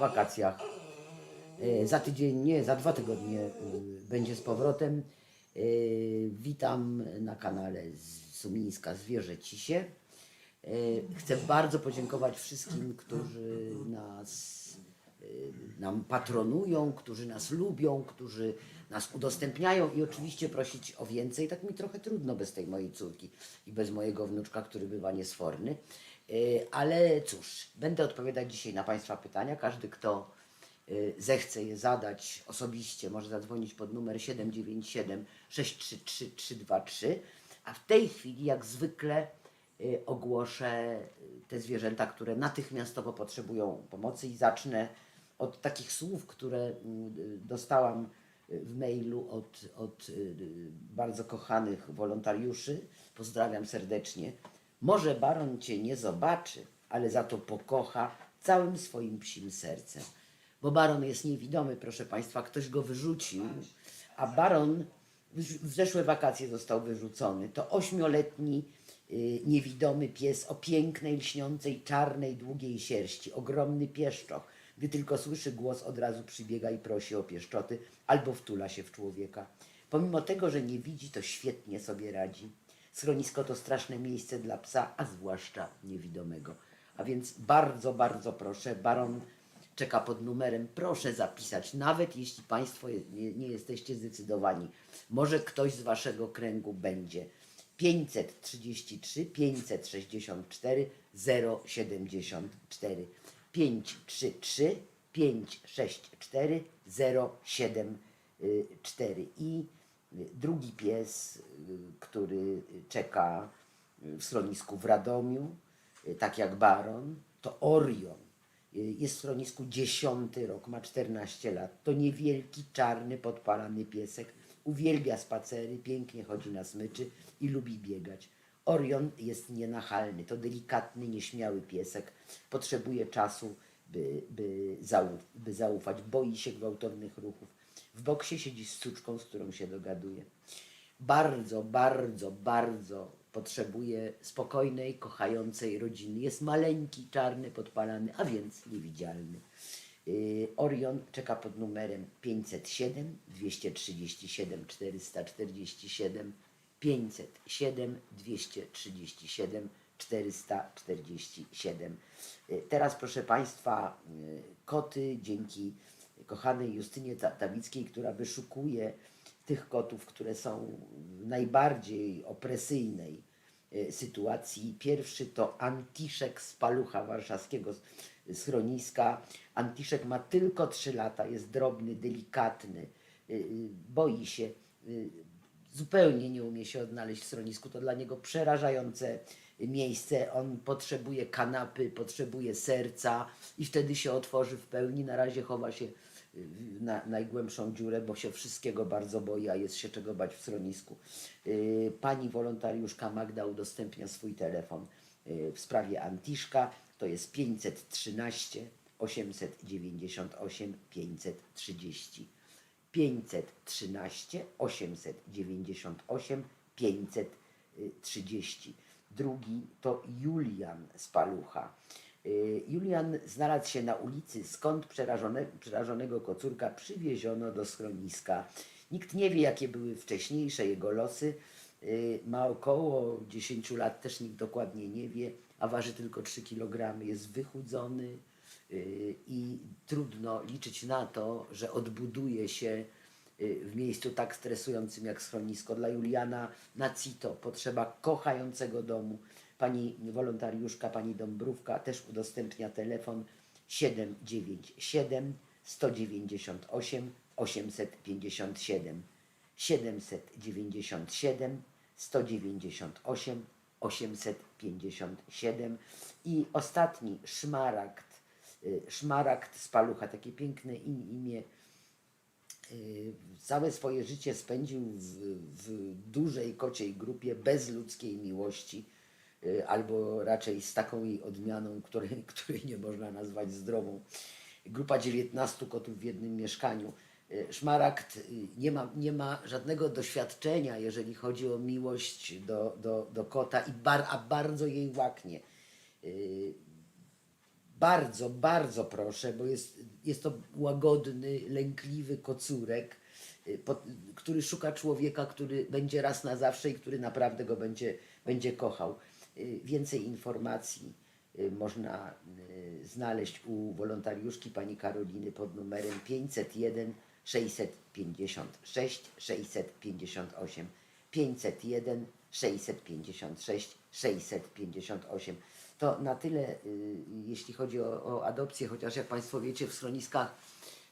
wakacjach. E, Za tydzień, nie, za dwa tygodnie e, będzie z powrotem. E, Witam na kanale z Sumińska Zwierzę Cisie. Chcę bardzo podziękować wszystkim, którzy nas, nam patronują, którzy nas lubią, którzy nas udostępniają i oczywiście prosić o więcej. Tak mi trochę trudno bez tej mojej córki i bez mojego wnuczka, który bywa niesforny. E, Ale cóż, będę odpowiadać dzisiaj na Państwa pytania. Każdy, kto y, zechce je zadać osobiście, może zadzwonić pod numer 797 633 323, a w tej chwili, jak zwykle, y, ogłoszę y, te zwierzęta, które natychmiastowo potrzebują pomocy i zacznę od takich słów, które mm, y, dostałam y, w mailu od, od y, y, bardzo kochanych wolontariuszy. Pozdrawiam serdecznie. Może baron cię nie zobaczy, ale za to pokocha całym swoim psim sercem. Bo baron jest niewidomy, proszę Państwa, ktoś go wyrzucił, a baron w zeszłe wakacje został wyrzucony. To ośmioletni y, niewidomy pies o pięknej, lśniącej, czarnej, długiej sierści, ogromny pieszczoch. Gdy tylko słyszy głos, od razu przybiega i prosi o pieszczoty albo wtula się w człowieka. Pomimo tego, że nie widzi, to świetnie sobie radzi. Schronisko to straszne miejsce dla psa, a zwłaszcza niewidomego. A więc bardzo, bardzo proszę, baron czeka pod numerem. Proszę zapisać, nawet jeśli Państwo nie, nie jesteście zdecydowani. Może ktoś z Waszego kręgu będzie. 533 564 074 533 564 074 i drugi pies, który czeka w schronisku w Radomiu, tak jak Baron, to Orion. Jest w schronisku dziesiąty rok, ma 14 lat. To niewielki, czarny, podpalany piesek. Uwielbia spacery, pięknie chodzi na smyczy i lubi biegać. Orion jest nienachalny, to delikatny, nieśmiały piesek. Potrzebuje czasu, by, by, zauf, by zaufać. Boi się gwałtownych ruchów. W boksie siedzi z suczką, z którą się dogaduje. Bardzo, bardzo, bardzo potrzebuje spokojnej, kochającej rodziny. Jest maleńki, czarny, podpalany, a więc niewidzialny. Yy, Orion czeka pod numerem 507 237 447 507 237 447. Yy, Teraz proszę Państwa, yy, koty dzięki kochanej Justynie Ta- Tawickiej, która wyszukuje tych kotów, które są w najbardziej opresyjnej e, sytuacji. Pierwszy to Antiszek z Palucha warszawskiego schroniska. Antiszek ma tylko 3 lata, jest drobny, delikatny, y, y, boi się, zupełnie nie umie się odnaleźć w schronisku. To dla niego przerażające miejsce. On potrzebuje kanapy, potrzebuje serca i wtedy się otworzy w pełni. Na razie chowa się na najgłębszą dziurę, bo się wszystkiego bardzo boi, a jest się czego bać w schronisku. Yy, Pani wolontariuszka Magda udostępnia swój telefon yy, w sprawie Antiszka. To jest 513 898 530. 513 898 530. Drugi to Julian z Palucha. Y, Julian znalazł się na ulicy, skąd przerażone, przerażonego kocurka przywieziono do schroniska. Nikt nie wie, jakie były wcześniejsze jego losy. Y, Ma około 10 lat, też nikt dokładnie nie wie, a waży tylko 3 kg. Jest wychudzony y, i trudno liczyć na to, że odbuduje się w miejscu tak stresującym jak schronisko. Dla Juliana na CITO potrzeba kochającego domu. Pani wolontariuszka, pani Dąbrówka też udostępnia telefon 797 198 857 797 198 857 i ostatni szmaragd, y, szmaragd z palucha, takie piękne im- imię, y, całe swoje życie spędził w, w dużej kociej grupie bez ludzkiej miłości, albo raczej z taką jej odmianą, której, której nie można nazwać zdrową. Grupa 19 kotów w jednym mieszkaniu. Y, Szmaragd y, nie ma, nie ma żadnego doświadczenia, jeżeli chodzi o miłość do, do, do kota, i bar, a bardzo jej łaknie. Y, bardzo, bardzo proszę, bo jest, jest to łagodny, lękliwy kocurek, y, który szuka człowieka, który będzie raz na zawsze i który naprawdę go będzie, będzie kochał. Y, Więcej informacji y, można y, znaleźć u wolontariuszki pani Karoliny pod numerem 501 656 658 501 656 658. To na tyle, jeśli chodzi o, o adopcję, chociaż jak Państwo wiecie, w schroniskach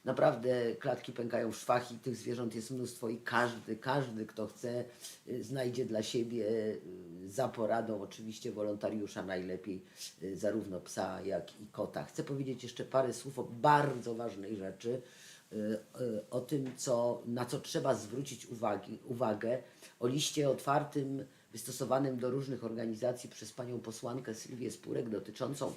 naprawdę klatki pękają w szwach i tych zwierząt jest mnóstwo i każdy, każdy, kto chce, y, znajdzie dla siebie y, za poradą oczywiście wolontariusza najlepiej, y, zarówno psa, jak i kota. Chcę powiedzieć jeszcze parę słów o bardzo ważnej rzeczy, o tym, co, na co trzeba zwrócić uwagi, uwagę, o liście otwartym wystosowanym do różnych organizacji przez panią posłankę Sylwię Spurek dotyczącą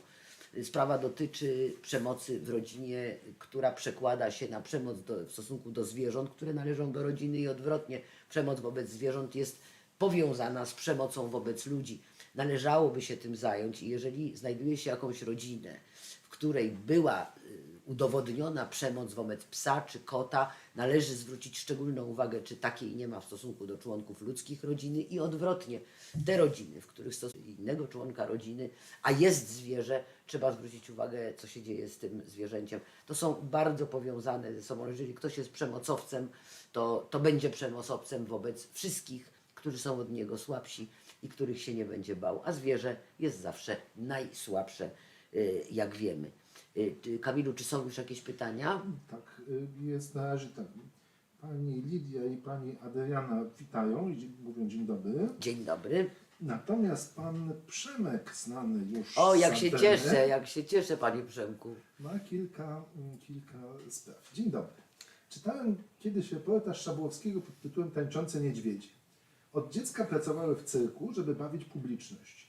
Sprawa dotyczy przemocy w rodzinie, która przekłada się na przemoc do, w stosunku do zwierząt, które należą do rodziny i odwrotnie. Przemoc wobec zwierząt jest powiązana z przemocą wobec ludzi. Należałoby się tym zająć i jeżeli znajduje się jakąś rodzinę, w której była y, udowodniona przemoc wobec psa czy kota, należy zwrócić szczególną uwagę, czy takiej nie ma w stosunku do członków ludzkich rodziny i odwrotnie. Te rodziny, w których stosuje innego członka rodziny, a jest zwierzę, trzeba zwrócić uwagę, co się dzieje z tym zwierzęciem. To są bardzo powiązane ze sobą. Jeżeli ktoś jest przemocowcem, to, to będzie przemocowcem wobec wszystkich, którzy są od niego słabsi i których się nie będzie bał. A zwierzę jest zawsze najsłabsze, y, jak wiemy. Y, Kamilu, czy są już jakieś pytania? Tak, y, jest na razie tak. Pani Lidia i pani Adriana witają i mówią dzień dobry. Dzień dobry. Natomiast pan Przemek, znany już O, jak się cieszę, jak się cieszę, panie Przemku. ma kilka, mm, kilka spraw. Dzień dobry. Czytałem kiedyś reportaż Szabłowskiego pod tytułem Tańczące niedźwiedzie. Od dziecka pracowały w cyrku, żeby bawić publiczność.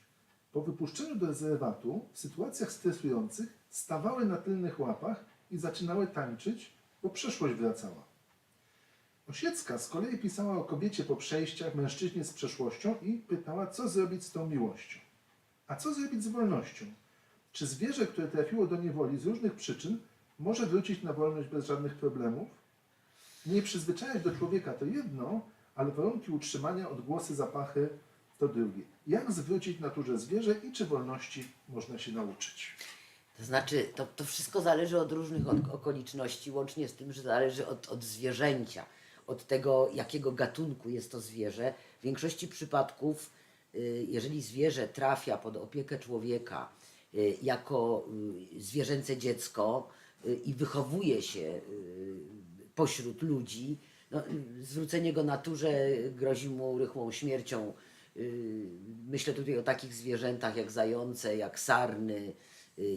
Po wypuszczeniu do rezerwatu w sytuacjach stresujących stawały na tylnych łapach i zaczynały tańczyć, bo przeszłość wracała. Osiecka z kolei pisała o kobiecie po przejściach, mężczyźnie z przeszłością i pytała, co zrobić z tą miłością. A co zrobić z wolnością? Czy zwierzę, które trafiło do niewoli z różnych przyczyn, może wrócić na wolność bez żadnych problemów? Nie przyzwyczajać do człowieka to jedno, ale warunki utrzymania, odgłosy, zapachy to drugie. Jak zwrócić naturze zwierzę i czy wolności można się nauczyć? To znaczy, to, to wszystko zależy od różnych ok- okoliczności, łącznie z tym, że zależy od, od zwierzęcia, od tego, jakiego gatunku jest to zwierzę. W większości przypadków, y, jeżeli zwierzę trafia pod opiekę człowieka y, jako y, zwierzęce dziecko i wychowuje się pośród ludzi, no, zwrócenie go naturze grozi mu rychłą śmiercią. Myślę tutaj o takich zwierzętach jak zające, jak sarny,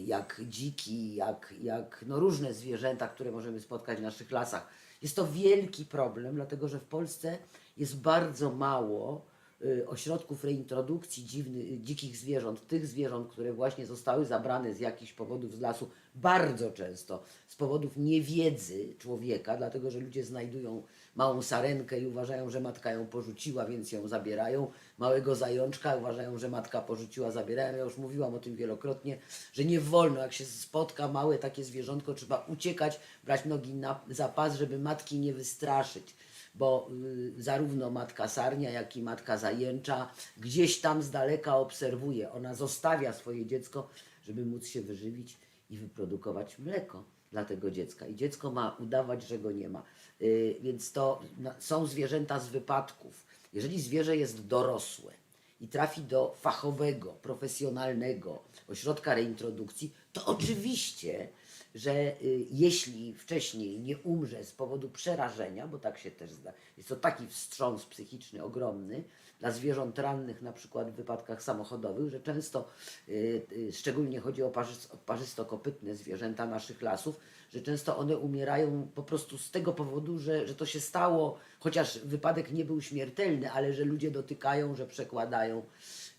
jak dziki, jak, jak no różne zwierzęta, które możemy spotkać w naszych lasach. Jest to wielki problem, dlatego że w Polsce jest bardzo mało y, ośrodków reintrodukcji dziwny, dzikich zwierząt, tych zwierząt, które właśnie zostały zabrane z jakichś powodów z lasu, bardzo często z powodów niewiedzy człowieka, dlatego że ludzie znajdują małą sarenkę i uważają, że matka ją porzuciła, więc ją zabierają. Małego zajączka uważają, że matka porzuciła, zabierają. Ja już mówiłam o tym wielokrotnie, że nie wolno, jak się spotka małe takie zwierzątko, trzeba uciekać, brać nogi na zapas, żeby matki nie wystraszyć bo y, zarówno matka sarnia, jak i matka zajęcza gdzieś tam z daleka obserwuje. Ona zostawia swoje dziecko, żeby móc się wyżywić i wyprodukować mleko dla tego dziecka. I dziecko ma udawać, że go nie ma. Y, więc to są zwierzęta z wypadków. Jeżeli zwierzę jest dorosłe i trafi do fachowego, profesjonalnego ośrodka reintrodukcji, to oczywiście, że y, jeśli wcześniej nie umrze z powodu przerażenia, bo tak się też zda, jest to taki wstrząs psychiczny ogromny dla zwierząt rannych, na przykład w wypadkach samochodowych, że często, y, szczególnie chodzi o parzys- o parzystokopytne zwierzęta naszych lasów, że często one umierają po prostu z tego powodu, że, że to się stało, chociaż wypadek nie był śmiertelny, ale że ludzie dotykają, że przekładają.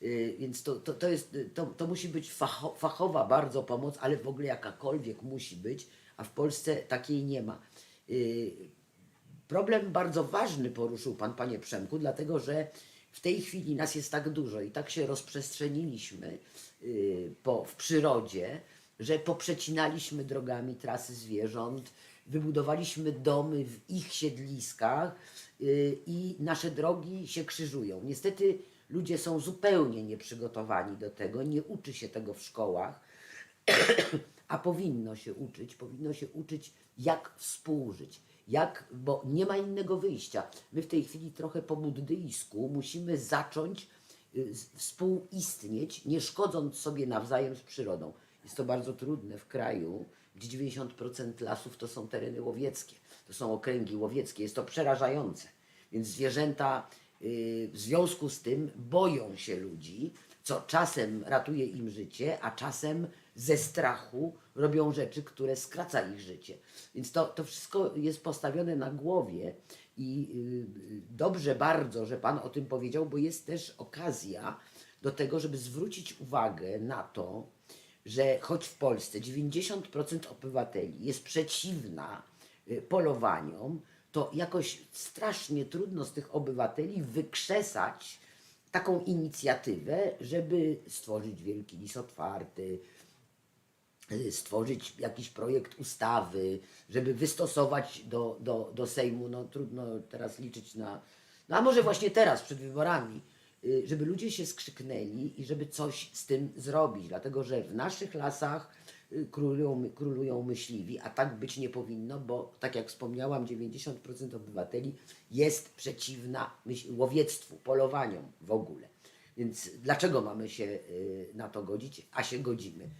Y, Więc to, to, to, jest, to, to musi być facho, fachowa bardzo pomoc, ale w ogóle jakakolwiek musi być, a w Polsce takiej nie ma. Y, Problem bardzo ważny poruszył Pan, Panie Przemku, dlatego że w tej chwili nas jest tak dużo i tak się rozprzestrzeniliśmy y, po, w przyrodzie, że poprzecinaliśmy drogami trasy zwierząt, wybudowaliśmy domy w ich siedliskach y, i nasze drogi się krzyżują. Niestety ludzie są zupełnie nieprzygotowani do tego, nie uczy się tego w szkołach, a powinno się uczyć, powinno się uczyć, jak współżyć. Jak, bo nie ma innego wyjścia. My w tej chwili trochę po buddyjsku musimy zacząć y, współistnieć, nie szkodząc sobie nawzajem z przyrodą. Jest to bardzo trudne w kraju, gdzie 90% lasów to są tereny łowieckie, to są okręgi łowieckie. Jest to przerażające. Więc zwierzęta y, w związku z tym boją się ludzi, co czasem ratuje im życie, a czasem ze strachu robią rzeczy, które skraca ich życie. Więc to, to wszystko jest postawione na głowie i y, dobrze bardzo, że Pan o tym powiedział, bo jest też okazja do tego, żeby zwrócić uwagę na to, że choć w Polsce 90% obywateli jest przeciwna y, polowaniom, to jakoś strasznie trudno z tych obywateli wykrzesać taką inicjatywę, żeby stworzyć wielki lis otwarty, y, stworzyć jakiś projekt ustawy, żeby wystosować do, do, do Sejmu, no trudno teraz liczyć na, no a może właśnie teraz przed wyborami, żeby ludzie się skrzyknęli i żeby coś z tym zrobić, dlatego że w naszych lasach y, królują, królują myśliwi, a tak być nie powinno, bo tak jak wspomniałam, 90% obywateli jest przeciwna łowiectwu, polowaniom w ogóle. Więc dlaczego mamy się y, na to godzić, a się godzimy?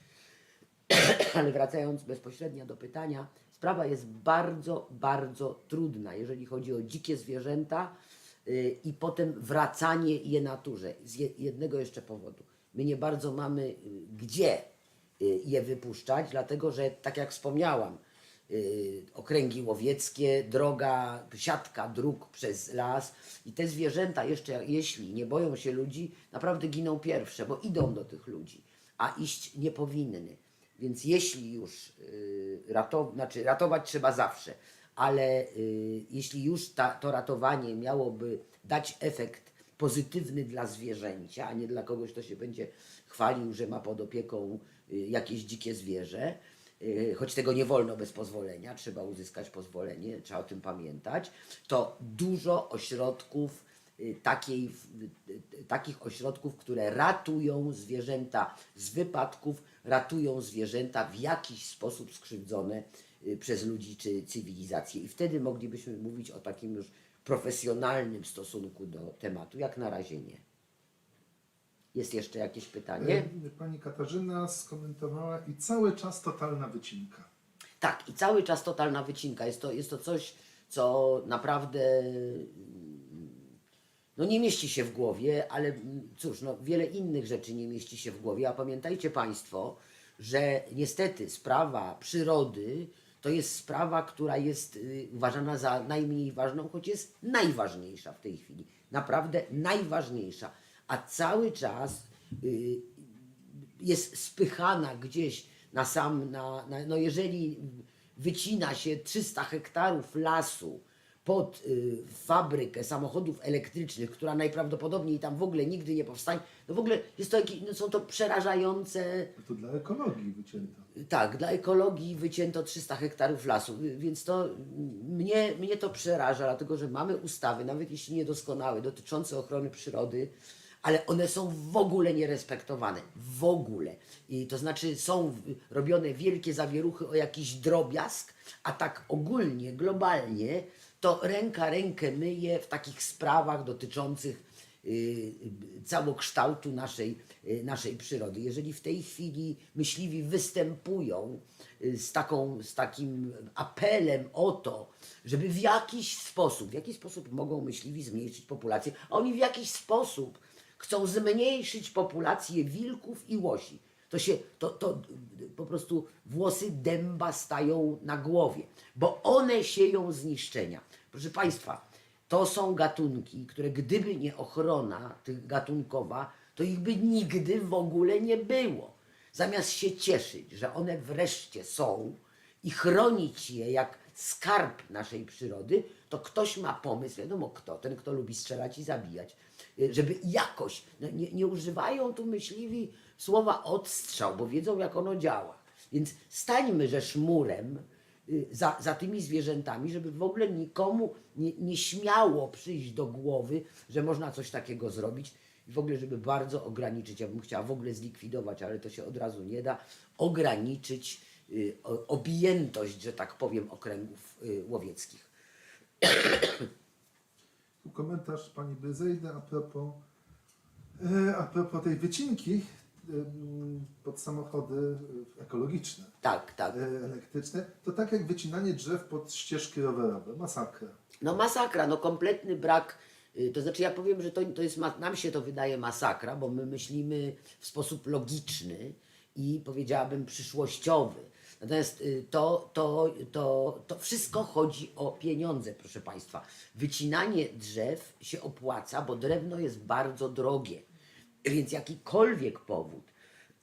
Ale wracając bezpośrednio do pytania, sprawa jest bardzo, bardzo trudna, jeżeli chodzi o dzikie zwierzęta y, i potem wracanie je naturze. Z je, jednego jeszcze powodu. My nie bardzo mamy y, gdzie y, je wypuszczać, dlatego że, tak jak wspomniałam, y, okręgi łowieckie, droga, siatka dróg przez las i te zwierzęta jeszcze, jeśli nie boją się ludzi, naprawdę giną pierwsze, bo idą do tych ludzi, a iść nie powinny. Więc jeśli już y, znaczy ratować trzeba zawsze, ale y, jeśli już ta, to ratowanie miałoby dać efekt pozytywny dla zwierzęcia, a nie dla kogoś, kto się będzie chwalił, że ma pod opieką y, jakieś dzikie zwierzę, y, choć tego nie wolno bez pozwolenia, trzeba uzyskać pozwolenie, trzeba o tym pamiętać, to dużo ośrodków y, takiej, y, y, takich ośrodków, które ratują zwierzęta z wypadków, ratują zwierzęta w jakiś sposób skrzywdzone przez ludzi czy cywilizację. I wtedy moglibyśmy mówić o takim już profesjonalnym stosunku do tematu. Jak na razie nie. Jest jeszcze jakieś pytanie? E, Pani Katarzyna skomentowała i cały czas totalna wycinka. Tak, i cały czas totalna wycinka. Jest to, jest to coś, co naprawdę mm, no nie mieści się w głowie, ale mm, cóż, no wiele innych rzeczy nie mieści się w głowie. A pamiętajcie Państwo, że niestety sprawa przyrody to jest sprawa, która jest y, uważana za najmniej ważną, choć jest najważniejsza w tej chwili. Naprawdę najważniejsza. A cały czas y, jest spychana gdzieś na sam, na, na, no jeżeli wycina się 300 hektarów lasu pod y, fabrykę samochodów elektrycznych, która najprawdopodobniej tam w ogóle nigdy nie powstanie, no w ogóle jest to, jakieś- no są to przerażające To dla ekologii wycięto. tak, dla ekologii wycięto 300 hektarów lasu, więc to mnie, mnie to przeraża, dlatego że mamy ustawy, nawet jeśli niedoskonałe, dotyczące ochrony przyrody, ale one są w ogóle nierespektowane. W ogóle. I to znaczy są w- robione wielkie zawieruchy o jakiś drobiazg, a tak ogólnie, globalnie, to ręka rękę myje w takich sprawach dotyczących y, całokształtu naszej, y, naszej przyrody. Jeżeli w tej chwili myśliwi występują y, z, taką, z takim apelem o to, żeby w jakiś sposób, w jaki sposób mogą myśliwi zmniejszyć populację, a oni w jakiś sposób chcą zmniejszyć populację wilków i łosi. To się, to, to y, po prostu włosy dęba stają na głowie, bo one sieją zniszczenia. Proszę Państwa, to są gatunki, które gdyby nie ochrona tych gatunkowa, to ich by nigdy w ogóle nie było. Zamiast się cieszyć, że one wreszcie są i chronić je jak skarb naszej przyrody, to ktoś ma pomysł, wiadomo kto, ten kto lubi strzelać i zabijać, y, żeby jakoś, no nie, nie używają tu myśliwi słowa odstrzał, bo wiedzą jak ono działa. Więc stańmy że szmurem y, za, za tymi zwierzętami, żeby w ogóle nikomu nie, nie śmiało przyjść do głowy, że można coś takiego zrobić. I w ogóle, żeby bardzo ograniczyć, ja bym chciała w ogóle zlikwidować, ale to się od razu nie da, ograniczyć y, objętość, że tak powiem, okręgów y, łowieckich. Tu komentarz pani Bryzejdy a propos, e, a propos tej wycinki pod samochody ekologiczne, Tak, tak. e, elektryczne. To tak jak wycinanie drzew pod ścieżki rowerowe. Masakra. No masakra, no kompletny brak. y, To znaczy ja powiem, że to, to jest, ma- nam się to wydaje masakra, bo my myślimy w sposób logiczny i powiedziałabym przyszłościowy. Natomiast y, to, to, to, to wszystko chodzi o pieniądze, proszę Państwa. Wycinanie drzew się opłaca, bo drewno jest bardzo drogie. Więc jakikolwiek powód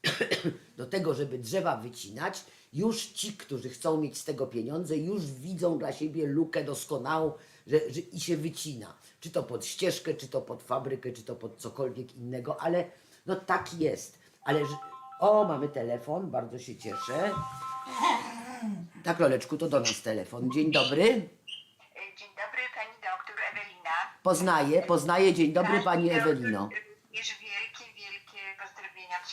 do tego, żeby drzewa wycinać, już ci, którzy chcą mieć z tego pieniądze, już widzą dla siebie lukę doskonałą, że, że i się wycina. Czy to pod ścieżkę, czy to pod fabrykę, czy to pod cokolwiek innego, ale no tak jest. Ale że... O, mamy telefon, bardzo się cieszę. Tak, Loleczku, to do nas telefon. Dzień dobry. Dzień dobry, pani doktor Ewelina. Poznaję, poznaję. Dzień dobry, pani Ewelino. Również wielkie, wielkie pozdrowienia od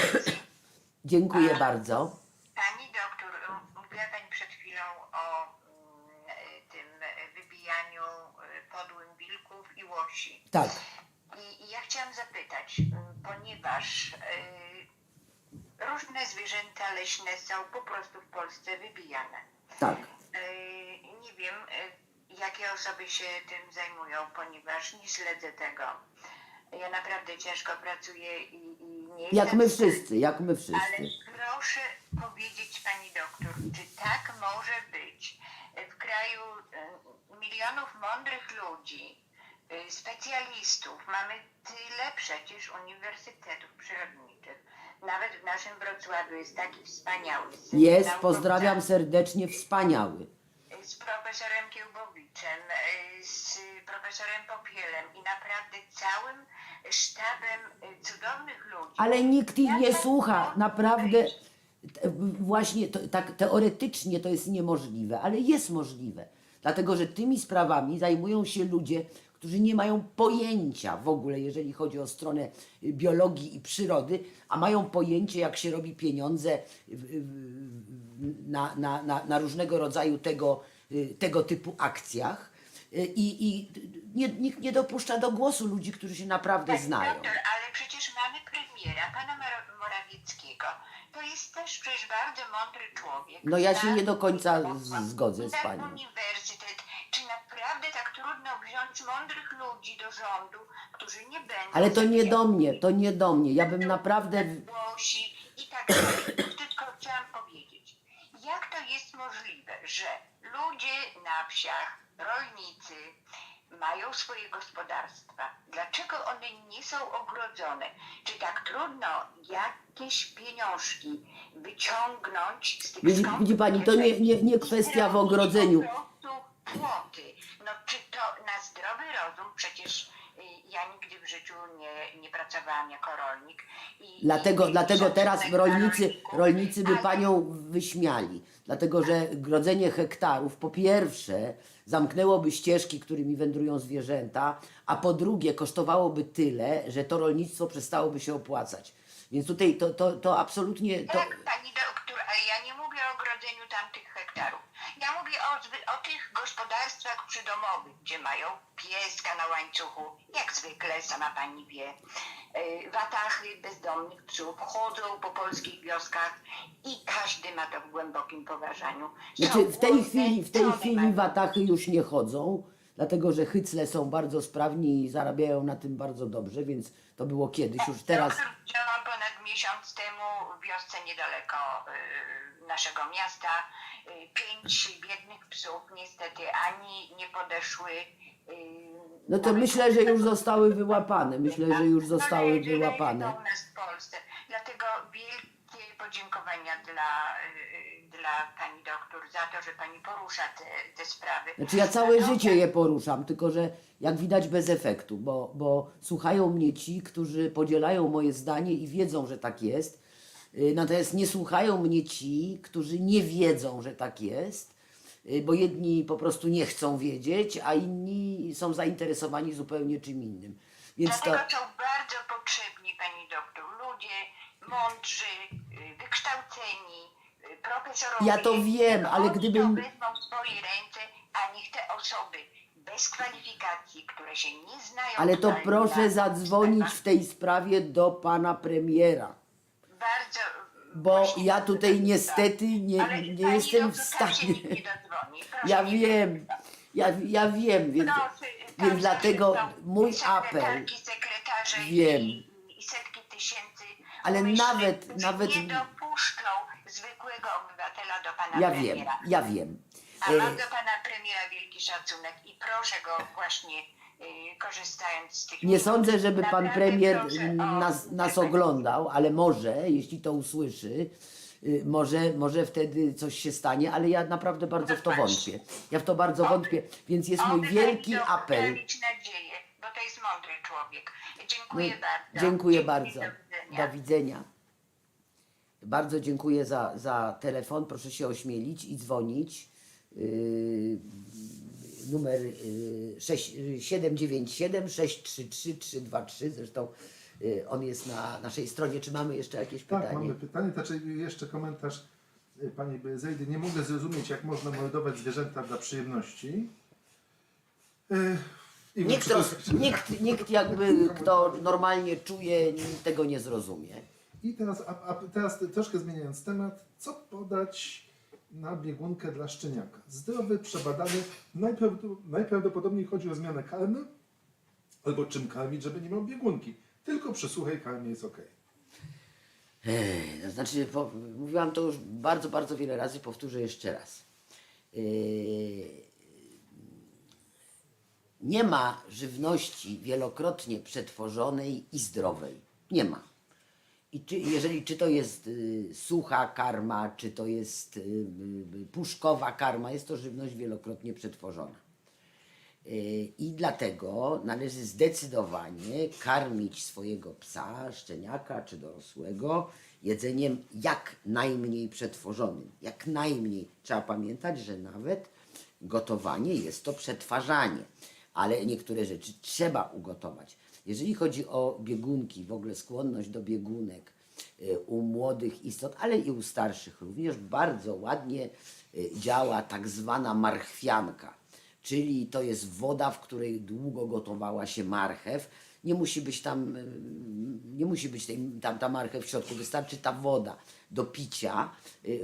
Dziękuję bardzo. Pani doktor, mówiła pani przed chwilą o mm, tym wybijaniu y, podłym wilków i łosi. Tak, I, I ja chciałam zapytać, ponieważ y, różne zwierzęta leśne są po prostu w Polsce wybijane. tak. Yy, Nie wiem, yy, jakie osoby się tym zajmują, ponieważ nie śledzę tego. Ja naprawdę ciężko pracuję i nie Jak my wszyscy, jak my Ale wszyscy. proszę powiedzieć pani doktor, czy tak może być w kraju yy, milionów mądrych ludzi, yy, specjalistów, mamy tyle przecież uniwersytetów przyrodniczych. Nawet w naszym Wrocławiu jest taki wspaniały. z Jest, naukowcami pozdrawiam serdecznie, wspaniały. z profesorem Kiełbowiczem, z profesorem Popielem i naprawdę całym sztabem y, cudownych ludzi. Ale nikt ich nie Jak słucha, naprawdę. t- Właśnie to, tak teoretycznie to jest niemożliwe, ale jest możliwe. Dlatego, że tymi sprawami zajmują się ludzie, którzy nie mają pojęcia w ogóle, jeżeli chodzi o stronę y, biologii i przyrody, a mają pojęcie, jak się robi pieniądze w- w- na, na, na, na różnego rodzaju tego, y, tego typu akcjach. Y, I, i nie, nikt nie dopuszcza do głosu ludzi, którzy się naprawdę Pani znają. Doktor, ale przecież mamy premiera, pana Mora- Morawieckiego. To jest też przecież bardzo mądry człowiek. No ja się nie do końca z- zgodzę z panią. uniwersytet. Czy naprawdę tak trudno wziąć mądrych ludzi do rządu, którzy nie będą... Ale to nie do mnie, to nie do mnie. Ja bym naprawdę. głosi i tak dalej. Tylko chciałam powiedzieć, jak to jest możliwe, że ludzie na wsiach, rolnicy mają swoje gospodarstwa. Dlaczego one nie są ogrodzone? Czy tak trudno jakieś pieniążki wyciągnąć z tych Widzi, skąpów widzi pani, to nie, nie, nie kwestia w ogrodzeniu. Po prostu płoty. No czy to na zdrowy rozum? Przecież ja nigdy w życiu nie, nie pracowałam jako rolnik. I, Dlatego, i, dlatego teraz rolnicy, rolnicy by panią wyśmiali. Dlatego, że grodzenie hektarów po pierwsze zamknęłoby ścieżki, którymi wędrują zwierzęta, a po drugie kosztowałoby tyle, że to rolnictwo przestałoby się opłacać. Więc tutaj to, to, to absolutnie. To, Tak, pani doktor, ale ja nie mówię o ogrodzeniu tamtych hektarów. Ja mówię o, o tych gospodarstwach przydomowych, gdzie mają pieska na łańcuchu, jak zwykle, sama pani wie. Yy, Watachy bezdomnych psów chodzą po polskich wioskach i każdy ma to w głębokim poważaniu. Są Znaczy w tej chwili, w tej chwili watachy już nie chodzą, dlatego że hycle są bardzo sprawni i zarabiają na tym bardzo dobrze, więc to było kiedyś, już teraz. Widziałam ponad miesiąc temu w wiosce niedaleko y, naszego miasta y, pięć biednych psów niestety ani nie podeszły. y, No to myślę, że już zostały wyłapane. Myślę, że już zostały wyłapane. u nas w Polsce. Dlatego wielkie podziękowania dla, y, dla pani doktor za to, że pani porusza te, te sprawy. Znaczy ja całe No, życie je poruszam, tylko że jak widać bez efektu, bo, bo słuchają mnie ci, którzy podzielają moje zdanie i wiedzą, że tak jest. Y, Natomiast nie słuchają mnie ci, którzy nie wiedzą, że tak jest, y, bo jedni po prostu nie chcą wiedzieć, a inni są zainteresowani zupełnie czym innym. Więc to, Dlatego są bardzo potrzebni, pani doktor, ludzie mądrzy, y, wykształceni, profesorowie. Ja to wiem, ale gdybym- to wezmą w swoje ręce, a niech te osoby bez kwalifikacji, które się nie znają... ale to proszę zadzwonić w tej sprawie do pana premiera. Bardzo... Bo ja tutaj niestety nie, nie jestem w stanie. Ja wiem, ja, ja wiem, więc, tam więc dlatego mój apel. Wiem. I, i setki tysięcy Ale umyślnych, nawet- którzy nawet- nie dopuszczą zwykłego obywatela do pana Ja premiera. wiem, ja wiem. A E, mam do pana premiera wielki szacunek i proszę go właśnie korzystając z tych Nie sądzę, żeby pan naprawdę premier proszę o nas, nas efekt. oglądał, ale może, jeśli to usłyszy, y, może, może wtedy coś się stanie, ale ja naprawdę bardzo w to wątpię. Ja w to bardzo wątpię, więc jest mój Oby wielki pani apel. dawać nadzieję, bo to jest mądry człowiek. Dziękuję No, bardzo. Dziękuję Dzięki, bardzo. do widzenia. Do widzenia. Bardzo dziękuję za, za telefon. Proszę się ośmielić i dzwonić. Yy, numer yy, 6, 797 633 323. Zresztą yy, on jest na naszej stronie. Czy mamy jeszcze jakieś Tak, pytanie? mamy pytanie, znaczy jeszcze komentarz y, pani Zejdy. Nie mogę zrozumieć, jak można mordować zwierzęta dla przyjemności. Y, i Nikt, roz, nikt, nikt jakby, kto normalnie czuje, tego nie zrozumie. I teraz, a, a teraz troszkę zmieniając temat, co podać na biegunkę dla szczeniaka? Zdrowy, przebadany, najprawd- najprawdopodobniej chodzi o zmianę karmy, albo czym karmić, żeby nie miał biegunki. Tylko przy suchej karmie jest ok. Ech, to znaczy, po, mówiłam to już bardzo, bardzo wiele razy, powtórzę jeszcze raz. Yy, nie ma żywności wielokrotnie przetworzonej i zdrowej. Nie ma. I czy, jeżeli czy to jest y, sucha karma, czy to jest y, y, puszkowa karma, jest to żywność wielokrotnie przetworzona. Y, I dlatego należy zdecydowanie karmić swojego psa, szczeniaka czy dorosłego jedzeniem jak najmniej przetworzonym. Jak najmniej. Trzeba pamiętać, że nawet gotowanie jest to przetwarzanie, ale niektóre rzeczy trzeba ugotować. Jeżeli chodzi o biegunki, w ogóle skłonność do biegunek y, u młodych istot, ale i u starszych również, bardzo ładnie y, działa tak zwana marchwianka czyli to jest woda, w której długo gotowała się marchew. Nie musi być tam, y, nie musi być tej, tam ta marchew w środku, wystarczy ta woda do picia,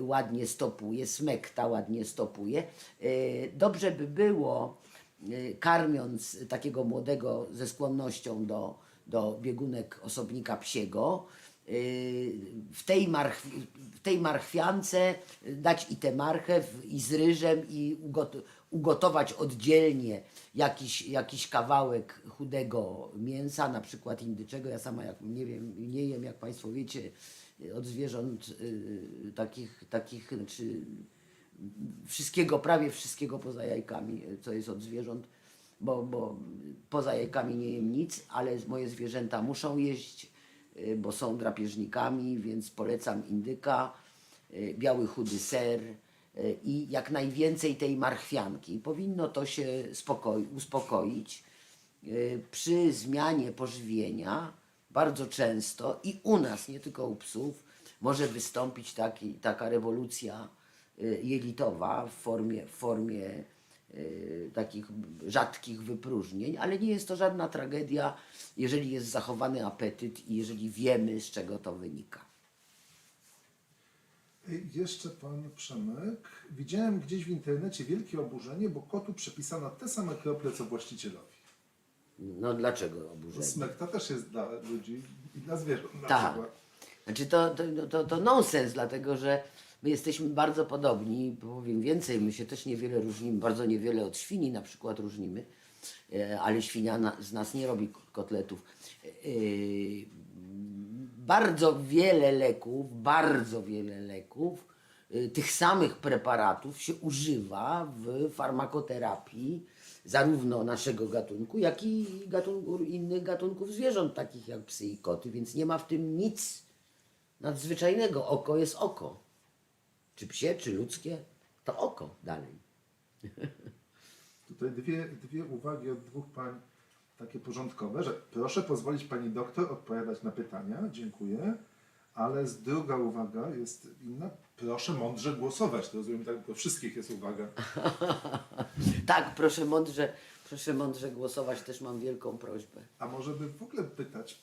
ładnie stopuje, smekta ładnie stopuje. Dobrze by było, karmiąc takiego młodego ze skłonnością do, do biegunek osobnika psiego, y, w tej, marchwi, w tej marchwiance dać i tę marchew i z ryżem i ugot, ugotować oddzielnie jakiś, jakiś kawałek chudego mięsa, na przykład indyczego. Ja sama jak nie wiem, nie jem, jak Państwo wiecie, od zwierząt y, takich, takich znaczy, wszystkiego, prawie wszystkiego poza jajkami, co jest od zwierząt, bo, bo poza jajkami nie jem nic, ale moje zwierzęta muszą jeść, y, bo są drapieżnikami, więc polecam indyka, y, biały chudy ser i jak najwięcej tej marchwianki. Powinno to się spokoi, uspokoić przy zmianie pożywienia bardzo często i u nas, nie tylko u psów, może wystąpić taki, taka rewolucja jelitowa w formie, w formie y, takich rzadkich wypróżnień, ale nie jest to żadna tragedia, jeżeli jest zachowany apetyt i jeżeli wiemy, z czego to wynika. Y, Jeszcze pan Przemek. Widziałem gdzieś w internecie wielkie oburzenie, bo kotu przepisano te same krople co właścicielowi. No dlaczego oburzenie? Smekta też jest dla ludzi i dla zwierząt Tak. Znaczy to, to, to, to nonsens, dlatego że my jesteśmy bardzo podobni, powiem więcej, my się też niewiele różnimy, bardzo niewiele od świni na przykład różnimy, e, ale świnia na, z nas nie robi kotletów. E, Bardzo wiele leków, bardzo wiele leków, e, tych samych preparatów się używa w farmakoterapii zarówno naszego gatunku, jak i gatunku, innych gatunków zwierząt, takich jak psy i koty, więc nie ma w tym nic nadzwyczajnego. Oko jest oko. Czy psie, czy ludzkie, to oko dalej. Tutaj dwie, dwie uwagi od dwóch pań takie porządkowe, że proszę pozwolić pani doktor odpowiadać na pytania, dziękuję, ale z druga uwaga jest inna, proszę mądrze głosować. To rozumiem, tak do wszystkich jest uwaga. Tak, proszę mądrze, proszę mądrze głosować, też mam wielką prośbę. A może by w ogóle pytać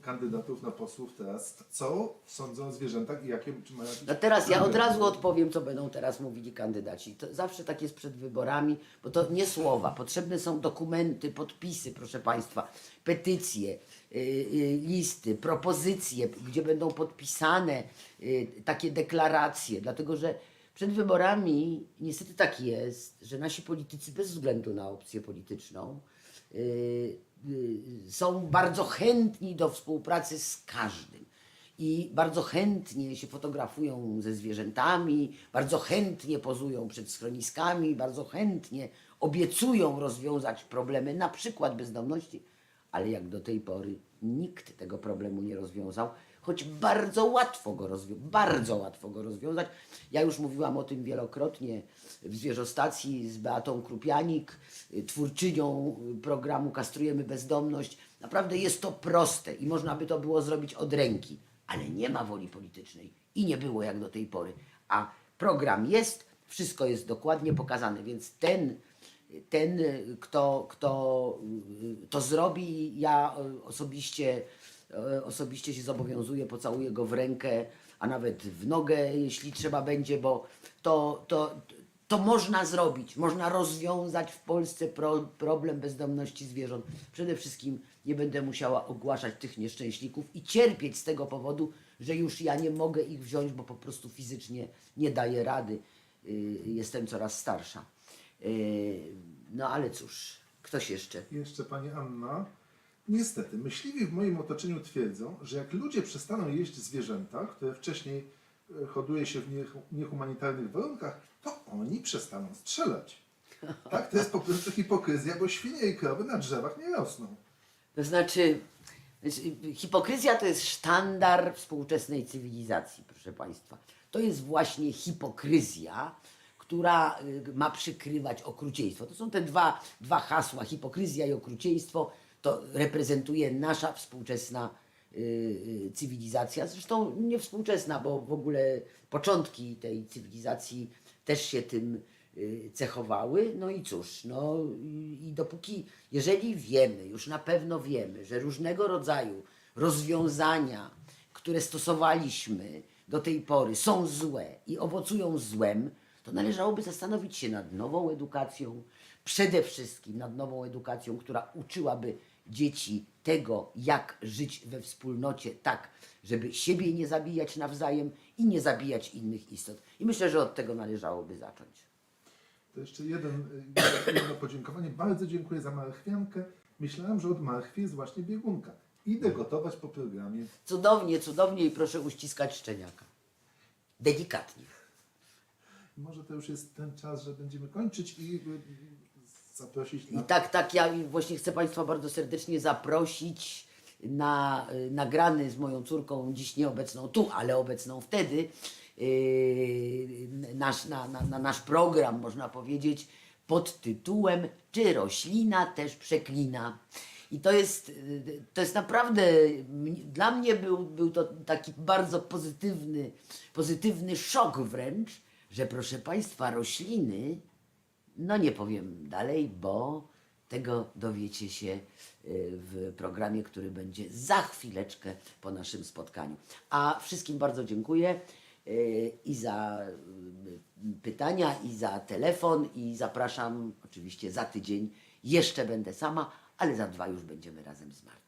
kandydatów na posłów teraz, co sądzą o zwierzętach i jakie, czy mają jakieś No teraz ja od razu odpowiem, co będą teraz mówili kandydaci. To zawsze tak jest przed wyborami, bo to nie słowa. Potrzebne są dokumenty, podpisy, proszę Państwa, petycje, y, y, listy, propozycje, gdzie będą podpisane y, takie deklaracje. Dlatego, że przed wyborami niestety tak jest, że nasi politycy bez względu na opcję polityczną y, są bardzo chętni do współpracy z każdym. I bardzo chętnie się fotografują ze zwierzętami, bardzo chętnie pozują przed schroniskami, bardzo chętnie obiecują rozwiązać problemy, na przykład bezdomności, ale jak do tej pory nikt tego problemu nie rozwiązał, choć bardzo łatwo go rozwiązać, bardzo łatwo go rozwiązać. Ja już mówiłam o tym wielokrotnie w zwierzostacji z Beatą Krupianik, y, twórczynią y, programu Kastrujemy Bezdomność. Naprawdę jest to proste i można by to było zrobić od ręki, ale nie ma woli politycznej i nie było jak do tej pory. A program jest, wszystko jest dokładnie pokazane, więc ten, ten y, kto, kto to zrobi, ja osobiście, osobiście się zobowiązuję, pocałuję go w rękę, a nawet w nogę, jeśli trzeba będzie, bo to, to, to można zrobić. Można rozwiązać w Polsce pro, problem bezdomności zwierząt. Przede wszystkim nie będę musiała ogłaszać tych nieszczęśników i cierpieć z tego powodu, że już ja nie mogę ich wziąć, bo po prostu fizycznie nie daję rady. Y, Jestem coraz starsza. Y, No ale cóż, ktoś jeszcze. Jeszcze pani Anna. Niestety, myśliwi w moim otoczeniu twierdzą, że jak ludzie przestaną jeść zwierzęta, które wcześniej e, hoduje się w niehumanitarnych warunkach, to oni przestaną strzelać. Tak, to jest po prostu hipokryzja, bo świnie i krowy na drzewach nie rosną. To znaczy, hipokryzja to jest sztandar współczesnej cywilizacji, proszę Państwa. To jest właśnie hipokryzja, która y, ma przykrywać okrucieństwo. To są te dwa, dwa hasła, hipokryzja i okrucieństwo. To reprezentuje nasza współczesna y, y, cywilizacja. Zresztą nie współczesna, bo w ogóle początki tej cywilizacji też się tym y, cechowały. No i cóż, no i, dopóki, jeżeli wiemy, już na pewno wiemy, że różnego rodzaju rozwiązania, które stosowaliśmy do tej pory są złe i owocują złem, to należałoby zastanowić się nad nową edukacją, przede wszystkim nad nową edukacją, która uczyłaby dzieci tego, jak żyć we wspólnocie tak, żeby siebie nie zabijać nawzajem i nie zabijać innych istot. I myślę, że od tego należałoby zacząć. To jeszcze jeden, y, jedno podziękowanie. Bardzo dziękuję za marchwiankę. Myślałem, że od marchwi jest właśnie biegunka. Idę gotować po programie. Cudownie, cudownie i proszę uściskać szczeniaka. Delikatnie. Może to już jest ten czas, że będziemy kończyć i y, zaprosić I na... tak, tak, ja właśnie chcę Państwa bardzo serdecznie zaprosić na y, nagrany z moją córką, dziś nieobecną tu, ale obecną wtedy, yy, nasz, na, na, na nasz program, można powiedzieć, pod tytułem Czy roślina też przeklina? I to jest, y, to jest naprawdę, m- dla mnie był, był to taki bardzo pozytywny, pozytywny szok wręcz, że proszę Państwa, rośliny no nie powiem dalej, bo tego dowiecie się y, w programie, który będzie za chwileczkę po naszym spotkaniu. A wszystkim bardzo dziękuję y, i za pytania, i za telefon, i zapraszam oczywiście za tydzień. Jeszcze będę sama, ale za dwa już będziemy razem z Martą.